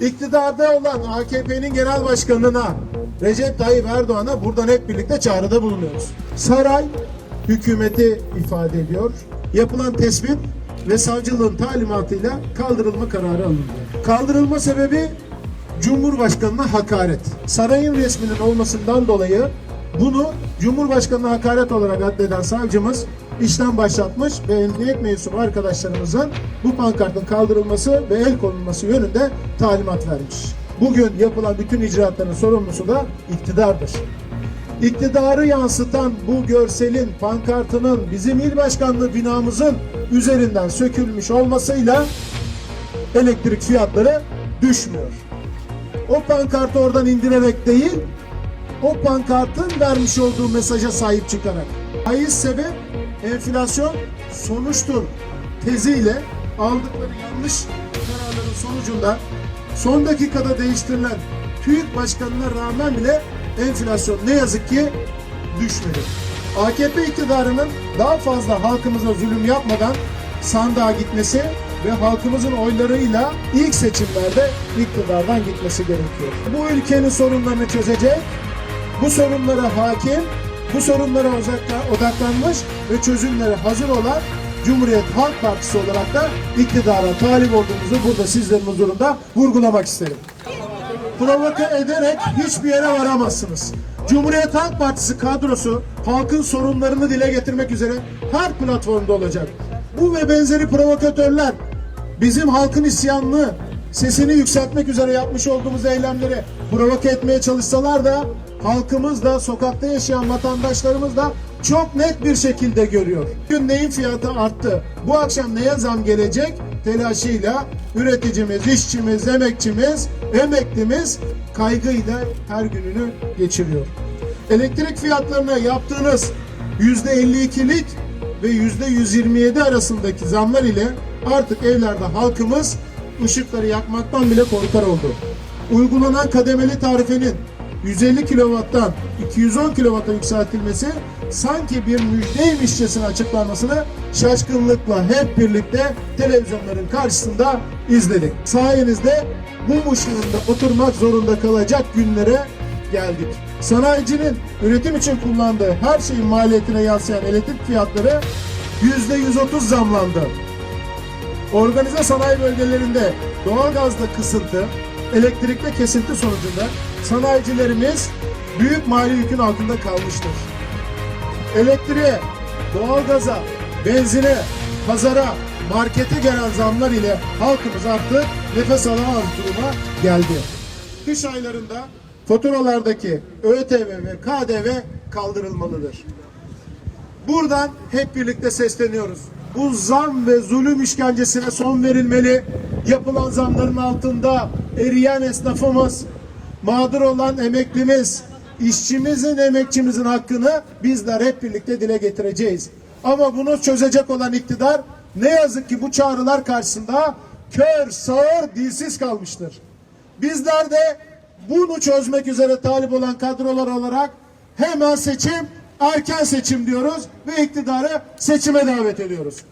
iktidarda olan AKP'nin genel başkanına Recep Tayyip Erdoğan'a buradan hep birlikte çağrıda bulunuyoruz. Saray hükümeti ifade ediyor. Yapılan tespit ve savcılığın talimatıyla kaldırılma kararı alındı. Kaldırılma sebebi Cumhurbaşkanına hakaret. Sarayın resminin olmasından dolayı bunu Cumhurbaşkanına hakaret olarak addeden savcımız işlem başlatmış ve emniyet mensubu arkadaşlarımızın bu pankartın kaldırılması ve el konulması yönünde talimat vermiş. Bugün yapılan bütün icraatların sorumlusu da iktidardır. İktidarı yansıtan bu görselin, pankartının bizim il başkanlığı binamızın üzerinden sökülmüş olmasıyla elektrik fiyatları düşmüyor. O pankartı oradan indirerek değil, o pankartın vermiş olduğu mesaja sahip çıkarak. Faiz sebep, enflasyon sonuçtur teziyle aldıkları yanlış kararların sonucunda son dakikada değiştirilen TÜİK başkanına rağmen bile enflasyon ne yazık ki düşmedi. AKP iktidarının daha fazla halkımıza zulüm yapmadan sandığa gitmesi ve halkımızın oylarıyla ilk seçimlerde iktidardan gitmesi gerekiyor. Bu ülkenin sorunlarını çözecek, bu sorunlara hakim, bu sorunlara odakla- odaklanmış ve çözümlere hazır olan Cumhuriyet Halk Partisi olarak da iktidara talip olduğumuzu burada sizlerin huzurunda vurgulamak isterim. Provoke ederek hiçbir yere varamazsınız. Cumhuriyet Halk Partisi kadrosu halkın sorunlarını dile getirmek üzere her platformda olacak. Bu ve benzeri provokatörler bizim halkın isyanını sesini yükseltmek üzere yapmış olduğumuz eylemleri provoke etmeye çalışsalar da halkımız da sokakta yaşayan vatandaşlarımız da çok net bir şekilde görüyor. Bugün neyin fiyatı arttı? Bu akşam neye zam gelecek? Telaşıyla üreticimiz, işçimiz, emekçimiz, emeklimiz kaygıyla her gününü geçiriyor. Elektrik fiyatlarına yaptığınız %52'lik ve %127 arasındaki zamlar ile artık evlerde halkımız ışıkları yakmaktan bile korkar oldu. Uygulanan kademeli tarifenin 150 kW'dan 210 kW'a yükseltilmesi sanki bir müjdeymişçesine açıklanmasını şaşkınlıkla hep birlikte televizyonların karşısında izledik. Sayenizde mum ışığında oturmak zorunda kalacak günlere geldik. Sanayicinin üretim için kullandığı her şeyin maliyetine yansıyan elektrik fiyatları %130 zamlandı. Organize sanayi bölgelerinde doğalgazda kısıntı, elektrikte kesinti sonucunda sanayicilerimiz büyük mali yükün altında kalmıştır. Elektriğe, doğalgaza, benzine, pazara, markete gelen zamlar ile halkımız artık nefes alamaz duruma geldi. Kış aylarında faturalardaki ÖTV ve KDV kaldırılmalıdır. Buradan hep birlikte sesleniyoruz. Bu zam ve zulüm işkencesine son verilmeli. Yapılan zamların altında eriyen esnafımız, mağdur olan emeklimiz, işçimizin, emekçimizin hakkını bizler hep birlikte dile getireceğiz. Ama bunu çözecek olan iktidar ne yazık ki bu çağrılar karşısında kör, sağır, dilsiz kalmıştır. Bizler de bunu çözmek üzere talip olan kadrolar olarak hemen seçim, erken seçim diyoruz ve iktidarı seçime davet ediyoruz.